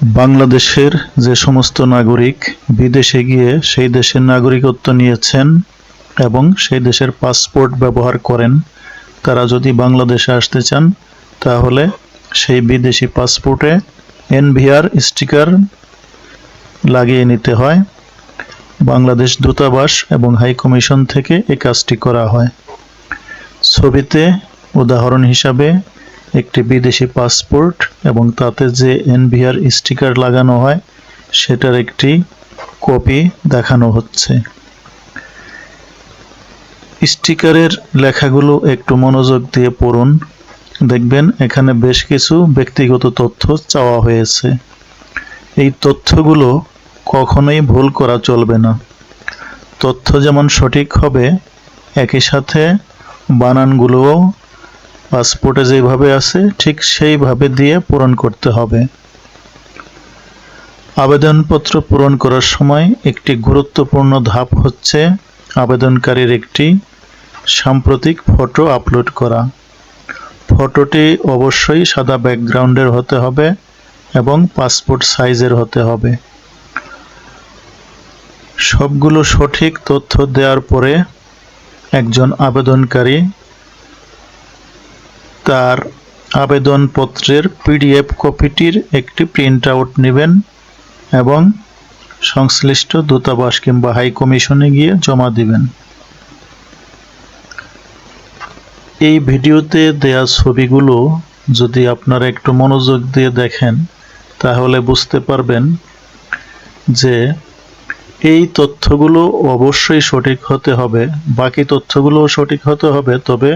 বাংলাদেশের যে সমস্ত নাগরিক বিদেশে গিয়ে সেই দেশের নাগরিকত্ব নিয়েছেন এবং সেই দেশের পাসপোর্ট ব্যবহার করেন, তারা যদি বাংলাদেশে আসতে চান, তাহলে সেই বিদেশি পাসপোর্টে এনভিআর স্টিকার লাগিয়ে নিতে হয়। বাংলাদেশ দূতাবাস এবং হাই কমিশন থেকে এই কাজটি করা হয়। ছবিতে উদাহরণ হিসাবে একটি বিদেশি পাসপোর্ট এবং তাতে যে এনভিআর স্টিকার লাগানো হয়, সেটার একটি কপি দেখানো হচ্ছে। স্টিকারের লেখাগুলো একটু মনোযোগ দিয়ে পড়ুন। দেখবেন এখানে বেশ কিছু ব্যক্তিগত তথ্য চাওয়া হয়েছে। এই তথ্যগুলো কখনোই ভুল করা চলবে না। তথ্য যেমন সঠিক হবে, একই সাথে বানানগুলোও পাসপোর্টে যেভাবে আছে, ঠিক সেইভাবে দিয়ে পূরণ করতে হবে। আবেদনপত্র পূরণ করার সময় একটি গুরুত্বপূর্ণ ধাপ হচ্ছে আবেদনকারীর একটি সাম্প্রতিক ফটো আপলোড করা। ফটোটি অবশ্যই সাদা ব্যাকগ্রাউন্ডের হতে হবে এবং পাসপোর্ট সাইজের হতে হবে। সবগুলো সঠিক তথ্য দেওয়ার পরে একজন আবেদনকারী তার আবেদনপত্রের পিডিএফ কপিটির একটি প্রিন্ট আউট নেবেন এবং সংশ্লিষ্ট দূতাবাস কিংবা হাই কমিশনে গিয়ে জমা দিবেন। এই ভিডিওতে দেয়া ছবিগুলো যদি আপনারা একটু মনোযোগ দিয়ে দেখেন, তাহলে বুঝতে পারবেন যে এই তথ্যগুলো অবশ্যই সঠিক হতে হবে। বাকি তথ্যগুলোও সঠিক হতে হবে, তবে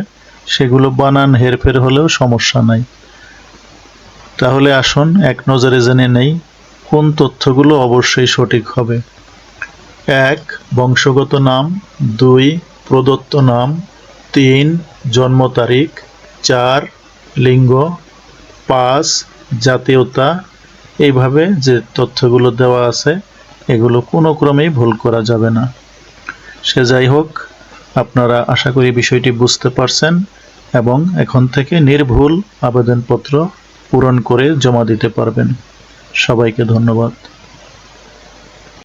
সেগুলো বানান, হেরফের হলেও সমস্যা নাই। তাহলে আসুন, এক নজরে জেনে নেই, কোন তথ্যগুলো অবশ্যই সঠিক হবে। এক, বংশগত নাম। দুই, প্রদত্ত নাম। তিন, জন্ম তারিখ। চার, লিঙ্গ। পাঁচ, জাতীয়তা। এইভাবে যে তথ্যগুলো দেওয়া আছে, এগুলো কোনো ক্রমেই ভুল করা যাবে না। সে যাই হোক আপনারা আশা করি বিষয়টি বুঝতে পারছেন এবং এখন থেকে নির্ভুল আবেদনপত্র পূরণ করে জমা দিতে পারবেন। সবাইকে ধন্যবাদ।